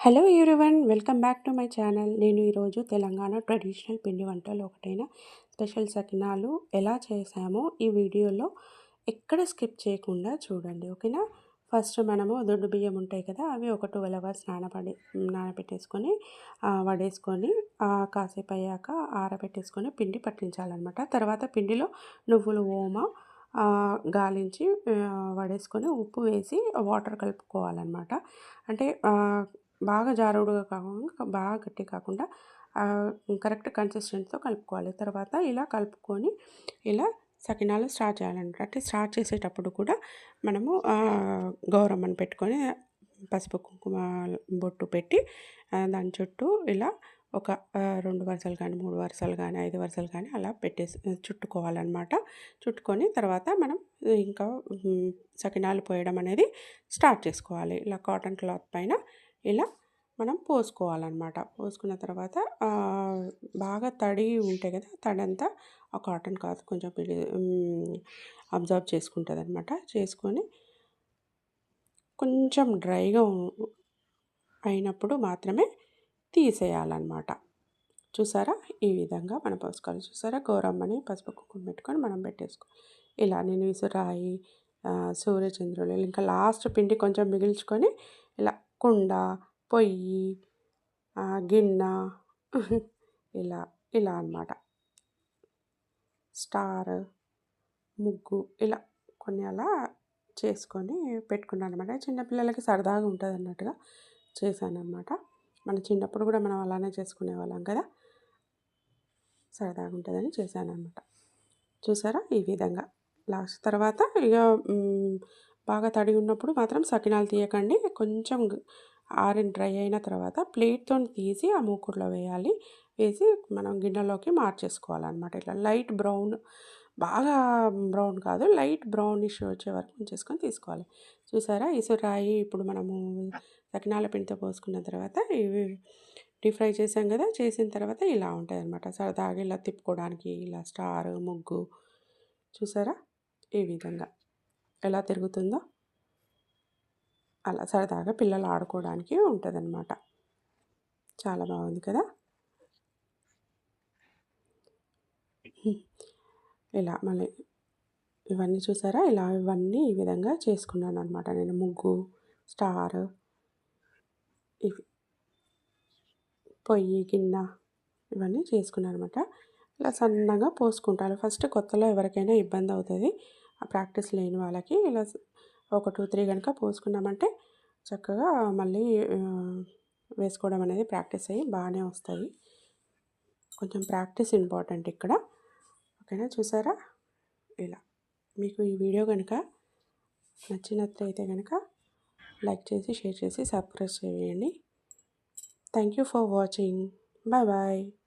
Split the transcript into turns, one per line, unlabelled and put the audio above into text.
Hello everyone welcome back to my channel నేను ఈరోజు Telangana traditional పిండి వంటలు ఒకటైన స్పెషల్ సకినాలు ఎలా చేసామో ఈ వీడియోలో ఎక్కడ స్కిప్ చేయకుండా చూడండి ఓకేనా? ఫస్ట్ మనము దొడ్డు బియ్యం ఉంటాయి కదా అవి ఒక ట్వెల్వ్ అవర్స్ నానబడి నానబెట్టేసుకొని వడేసుకొని కాసేపు అయ్యాక ఆరబెట్టేసుకొని పిండి పట్టించాలన్నమాట. తర్వాత పిండిలో నువ్వులు ఓమ గాలించి వడేసుకొని ఉప్పు వేసి వాటర్ కలుపుకోవాలన్నమాట. అంటే బాగా జారుడుగా కాకుండా బాగా గట్టి కాకుండా కరెక్ట్ కన్సిస్టెన్సీతో కలుపుకోవాలి. తర్వాత ఇలా కలుపుకొని ఇలా సకినాలు స్టార్ట్ చేయాలన్నమాట అంటే స్టార్ట్ చేసేటప్పుడు కూడా మనము గౌరమ్మని పెట్టుకొని పసుపు కుంకుమ బొట్టు పెట్టి దాని చుట్టూ ఇలా ఒక రెండు వరుసలు కానీ మూడు వరుసలు కానీ ఐదు వరుసలు కానీ అలా పెట్టేసి చుట్టుకోవాలన్నమాట. చుట్టుకొని తర్వాత మనం ఇంకా సకినాలు పోయడం అనేది స్టార్ట్ చేసుకోవాలి. ఇలా కాటన్ క్లాత్ పైన ఇలా మనం పోసుకోవాలన్నమాట. పోసుకున్న తర్వాత బాగా తడి ఉంటాయి కదా తడంతా ఆ కాటన్ క్లాత్ కొంచెం పిలి అబ్జర్వ్ చేసుకుంటుంది అనమాట చేసుకొని కొంచెం డ్రైగా అయినప్పుడు మాత్రమే తీసేయాలన్నమాట. చూసారా? ఈ విధంగా మనం పోసుకోవాలి. చూసారా? గౌరమ్మని పసుపు కుంకుమ పెట్టుకొని మనం పెట్టేసుకో ఇలా నేను విసురాయి సూర్యచంద్రులు ఇంకా లాస్ట్ పిండి కొంచెం మిగిల్చుకొని ఇలా కుండ పొయ్యి గిన్నె ఇలా ఇలా అన్నమాట. స్టార్ ముగ్గు ఇలా కొన్ని అలా చేసుకొని పెట్టుకున్నాను అనమాట చిన్నపిల్లలకి సరదాగా ఉంటుంది అన్నట్టుగా చేశాను అనమాట మన చిన్నప్పుడు కూడా మనం అలానే చేసుకునే వాళ్ళం కదా. సరదాగా ఉంటుందని చేశాను అనమాట చూసారా ఈ విధంగా? లాస్ట్ తర్వాత ఇక బాగా తడి ఉన్నప్పుడు మాత్రం సకినాలు తీయకండి. కొంచెం ఆరిన డ్రై అయిన తర్వాత ప్లేట్తో తీసి ఆ మూకుడులో వేయాలి. వేసి మనం గిన్నెలోకి మార్చేసుకోవాలన్నమాట. ఇట్లా లైట్ బ్రౌన్ బాగా బ్రౌన్ కాదు లైట్ బ్రౌనిష్ వచ్చే వరకు ఉంచేసుకొని తీసుకోవాలి. చూసారా? ఇసురాయి ఇప్పుడు మనము సకినాల పిండితో పోసుకున్న తర్వాత ఇవి డీప్ ఫ్రై చేసాం కదా? చేసిన తర్వాత ఇలా ఉంటుంది అనమాట సరదాగా ఇలా తిప్పుకోవడానికి ఇలా స్టార్ ముగ్గు చూసారా? ఈ విధంగా. ఎలా తిరుగుతుందో అలా సరదాగా పిల్లలు ఆడుకోవడానికి ఉంటుందన్నమాట. చాలా బాగుంది కదా? ఇలా మళ్ళీ ఇవన్నీ చూసారా? ఇలా ఇవన్నీ ఈ విధంగా చేసుకున్నాను అనమాట నేను. ముగ్గు స్టార్ ఇవి పొయ్యి గిన్నె ఇవన్నీ చేసుకున్నాను అనమాట ఇలా సన్నగా పోసుకుంటాను ఫస్ట్ కొత్తలో ఎవరికైనా ఇబ్బంది అవుతుంది. ప్రాక్టీస్ లేని వాళ్ళకి ఇలా ఒక టూ త్రీ కనుక పోసుకున్నామంటే చక్కగా మళ్ళీ వేసుకోవడం అనేది ప్రాక్టీస్ అయ్యి బాగానే వస్తాయి. కొంచెం ప్రాక్టీస్ ఇంపార్టెంట్ ఇక్కడ. ఓకేనా? చూసారా? ఇలా. మీకు ఈ వీడియో కనుక నచ్చినట్లయితే కనుక లైక్ చేసి షేర్ చేసి సబ్స్క్రైబ్ చేయండి. Thank you for watching. Bye bye.